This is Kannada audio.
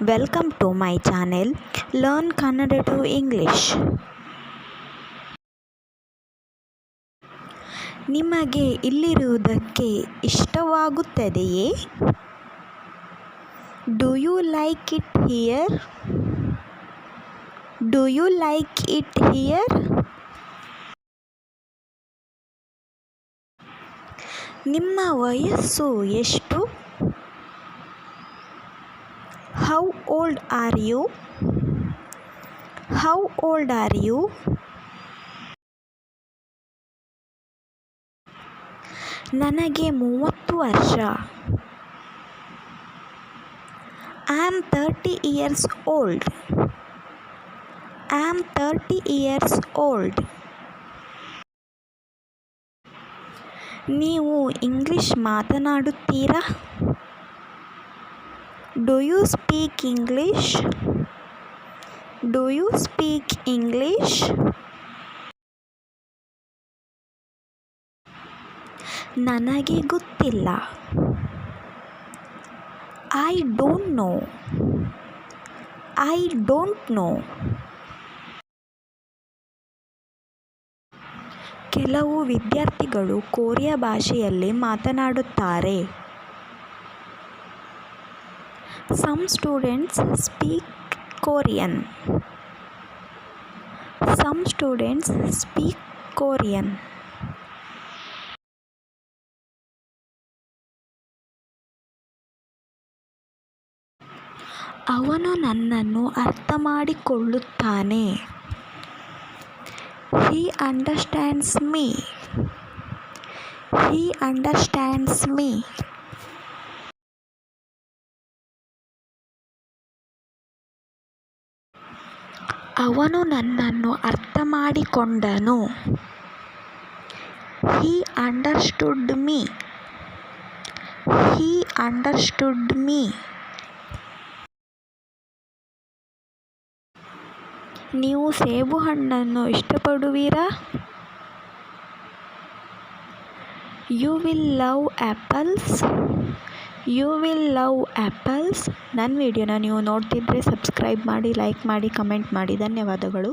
Welcome to my channel learn Kannada to English ನಿಮಗೆ ಇಲ್ಲಿರುವುದಕ್ಕೆ ಇಷ್ಟವಾಗುತ್ತದೆಯೇ? Do you like it here do you like it here ನಿಮ್ಮ ವಯಸ್ಸು ಎಷ್ಟು? How old are you how old are you ನನಗೆ ಮೂವತ್ತು ವರ್ಷ. I am thirty years old I am thirty years old ನೀವು English ಮಾತನಾಡುತ್ತೀರಾ? Do you speak English do you speak English ನನಗೆ ಗೊತ್ತಿಲ್ಲ. I don't know I don't know ಕೆಲವು ವಿದ್ಯಾರ್ಥಿಗಳು ಕೊರಿಯಾ ಭಾಷೆಯಲ್ಲಿ ಮಾತನಾಡುತ್ತಾರೆ. Some students speak Korean some students speak Korean ಅವನು ನನ್ನನ್ನು ಅರ್ಥ ಮಾಡಿಕೊಳ್ಳುತ್ತಾನೆ he understands me he understands me ಅವನು ನನ್ನನ್ನು ಅರ್ಥ ಮಾಡಿಕೊಂಡನು he understood me he understood me ನೀವು ಸೇಬುಹಣ್ಣನ್ನು ಇಷ್ಟಪಡುವೀರಾ? You will love apples you will love apples ನನ್ನ ವಿಡಿಯೋನ ನೀವು ನೋಡ್ತಿದ್ರೆ ಸಬ್ಸ್ಕ್ರೈಬ್ ಮಾಡಿ ಲೈಕ್ ಮಾಡಿ ಕಮೆಂಟ್ ಮಾಡಿ. ಧನ್ಯವಾದಗಳು.